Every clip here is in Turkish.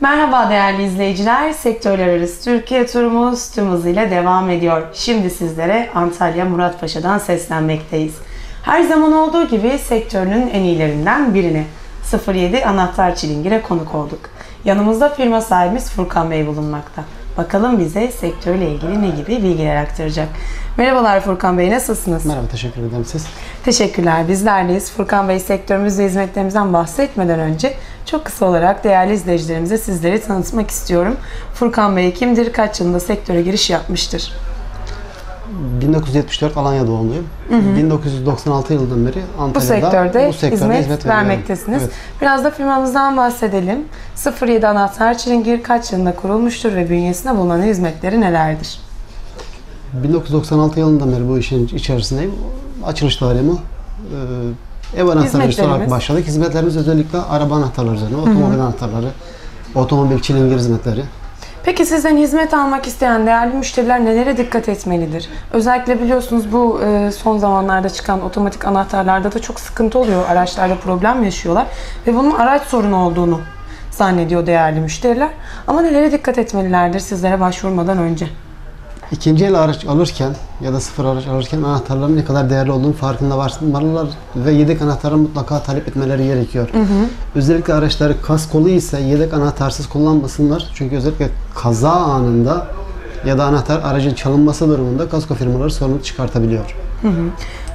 Merhaba değerli izleyiciler. Sektörler arası Türkiye turumuz tüm hızıyla devam ediyor. Şimdi sizlere Antalya Muratpaşa'dan seslenmekteyiz. Her zaman olduğu gibi sektörünün en iyilerinden birine 07 Anahtar Çilingir'e konuk olduk. Yanımızda firma sahibimiz Furkan Bey bulunmakta. Bakalım bize sektörle ilgili ne gibi bilgiler aktaracak. Merhabalar Furkan Bey, nasılsınız? Merhaba, teşekkür ederim siz. Teşekkürler, bizlerleyiz. Furkan Bey sektörümüz ve hizmetlerimizden bahsetmeden önce çok kısa olarak değerli izleyicilerimize sizleri tanıtmak istiyorum. Furkan Bey kimdir, kaç yılında sektöre giriş yapmıştır? 1974 Alanya doğumluyum. 1996 yılından beri Bu Antalya'da sektörde, bu sektörde hizmet, hizmet vermektesiniz. Evet. Biraz da firmamızdan bahsedelim. 07 Anahtar Çilingir kaç yılında kurulmuştur ve bünyesinde bulunan hizmetleri nelerdir? 1996 yılından beri bu işin içerisindeyim. Açılış tarihimi ev anahtarları olarak başladık. Hizmetlerimiz özellikle araba anahtarları üzerine, otomobil anahtarları, otomobil çilingir hizmetleri. Peki sizden hizmet almak isteyen değerli müşteriler nelere dikkat etmelidir? Özellikle biliyorsunuz bu e, son zamanlarda çıkan otomatik anahtarlarda da çok sıkıntı oluyor. Araçlarda problem yaşıyorlar ve bunun araç sorunu olduğunu zannediyor değerli müşteriler. Ama nelere dikkat etmelilerdir sizlere başvurmadan önce? İkinci el araç alırken ya da sıfır araç alırken anahtarların ne kadar değerli olduğunu farkında varsınlar ve yedek anahtarı mutlaka talep etmeleri gerekiyor. Özellikle araçları kaskolu ise yedek anahtarsız kullanmasınlar. Çünkü özellikle kaza anında ya da anahtar aracın çalınması durumunda kasko firmaları sorun çıkartabiliyor.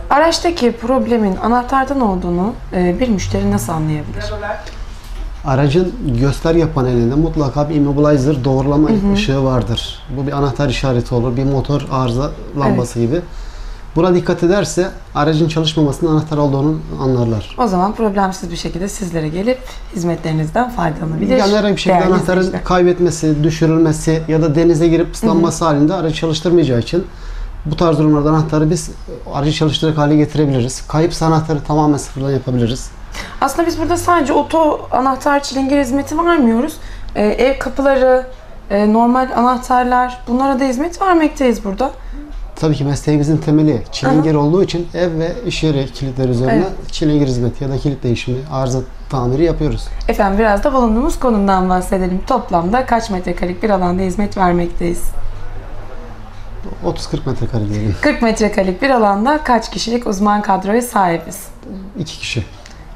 Araçtaki problemin anahtardan olduğunu e, bir müşteri nasıl anlayabilir? Aracın gösterge panelinde mutlaka bir immobilizer doğrulama ışığı vardır. Bu bir anahtar işareti olur, bir motor arıza lambası gibi. Buna dikkat ederse aracın çalışmamasının anahtar olduğunu anlarlar. O zaman problemsiz bir şekilde sizlere gelip hizmetlerinizden faydalanabilir. Yani herhangi bir şekilde değerli anahtarın izleyiciler. kaybetmesi, düşürülmesi ya da denize girip ıslanması halinde aracı çalıştırmayacağı için bu tarz durumlarda anahtarı biz aracı çalıştıracak hale getirebiliriz. Kayıpsa anahtarı tamamen sıfırdan yapabiliriz. Aslında biz burada sadece oto anahtar çilingir hizmeti vermiyoruz. Ee, ev kapıları, e, normal anahtarlar bunlara da hizmet vermekteyiz burada. Tabii ki mesleğimizin temeli çilingir olduğu için ev ve iş yeri kilitleri üzerine çilingir hizmeti ya da kilit değişimi, arıza tamiri yapıyoruz. Efendim biraz da bulunduğumuz konumdan bahsedelim. Toplamda kaç metrekarelik bir alanda hizmet vermekteyiz? 30-40 metrekare diyelim. 40 metrekarelik bir alanda kaç kişilik uzman kadroya sahibiz? İki kişi.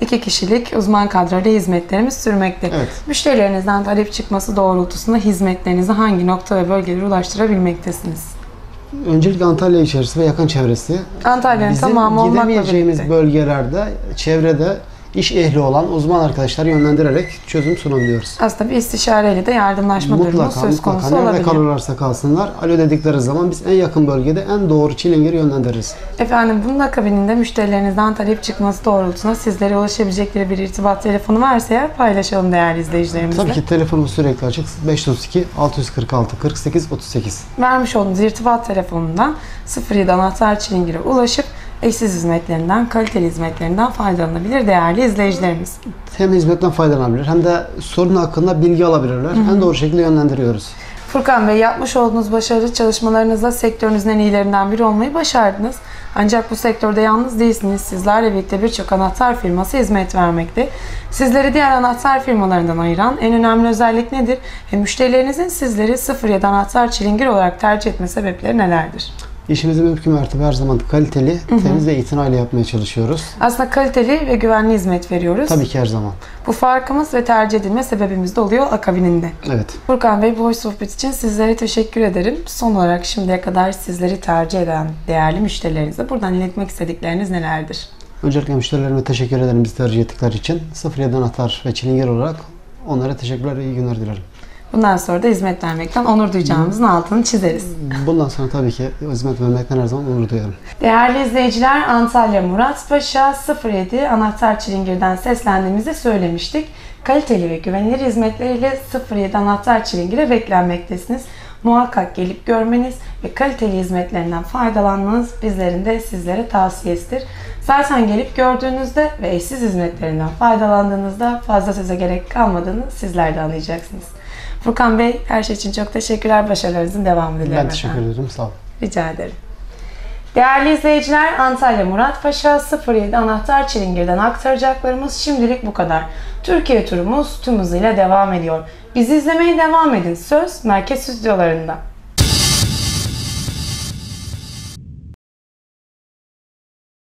2 kişilik uzman kadroyla hizmetlerimiz sürmekte. Evet. Müşterilerinizden talep çıkması doğrultusunda hizmetlerinizi hangi nokta ve bölgelere ulaştırabilmektesiniz? Öncelikle Antalya içerisi ve yakın çevresi. Antalya'nın tamamı olmakla gidemeyeceğimiz birlikte. bölgelerde, çevrede iş ehli olan uzman arkadaşları yönlendirerek çözüm sunabiliyoruz. Aslında bir istişareyle de yardımlaşma durumu Mutlaka söz konusu mutlaka nerede olabilir. kalırlarsa kalsınlar. Alo dedikleri zaman biz en yakın bölgede en doğru çilingiri yönlendiririz. Efendim bunun akabininde müşterilerinizden talep çıkması doğrultusunda sizlere ulaşabilecekleri bir irtibat telefonu varsa eğer paylaşalım değerli izleyicilerimizle. Tabii ki telefonumuz sürekli açık. 532 646 48 38. Vermiş olduğunuz irtibat telefonundan 07 anahtar çilingire ulaşıp eşsiz hizmetlerinden, kaliteli hizmetlerinden faydalanabilir değerli izleyicilerimiz. Hem hizmetten faydalanabilir hem de sorun hakkında bilgi alabilirler. En doğru şekilde yönlendiriyoruz. Furkan Bey yapmış olduğunuz başarılı çalışmalarınızla sektörünüzün en iyilerinden biri olmayı başardınız. Ancak bu sektörde yalnız değilsiniz. Sizlerle birlikte birçok anahtar firması hizmet vermekte. Sizleri diğer anahtar firmalarından ayıran en önemli özellik nedir? Ve müşterilerinizin sizleri 07 anahtar çilingir olarak tercih etme sebepleri nelerdir? İşimizi mümkün mertebe her zaman kaliteli, temiz ve itinayla yapmaya çalışıyoruz. Aslında kaliteli ve güvenli hizmet veriyoruz. Tabii ki her zaman. Bu farkımız ve tercih edilme sebebimiz de oluyor akabininde. Evet. Furkan Bey bu hoş sohbet için sizlere teşekkür ederim. Son olarak şimdiye kadar sizleri tercih eden değerli müşterilerinize buradan iletmek istedikleriniz nelerdir? Öncelikle müşterilerime teşekkür ederim bizi tercih ettikleri için. 07 anahtar ve çilingir olarak onlara teşekkürler, iyi günler dilerim. Bundan sonra da hizmet vermekten onur duyacağımızın altını çizeriz. Bundan sonra tabii ki hizmet vermekten her zaman onur duyarım. Değerli izleyiciler Antalya Muratpaşa 07 Anahtar Çilingir'den seslendiğimizi söylemiştik. Kaliteli ve güvenilir hizmetleriyle 07 Anahtar Çilingir'e beklenmektesiniz. Muhakkak gelip görmeniz ve kaliteli hizmetlerinden faydalanmanız bizlerin de sizlere tavsiyesidir. Zaten gelip gördüğünüzde ve eşsiz hizmetlerinden faydalandığınızda fazla söze gerek kalmadığını sizler de anlayacaksınız. Furkan Bey her şey için çok teşekkürler. Başarılarınızın devamını dilerim. Ben teşekkür efendim. ederim. Sağ olun. Rica ederim. Değerli izleyiciler Antalya Muratpaşa 07 Anahtar Çilingir'den aktaracaklarımız şimdilik bu kadar. Türkiye turumuz tüm hızıyla devam ediyor. Bizi izlemeye devam edin. Söz merkez stüdyolarında.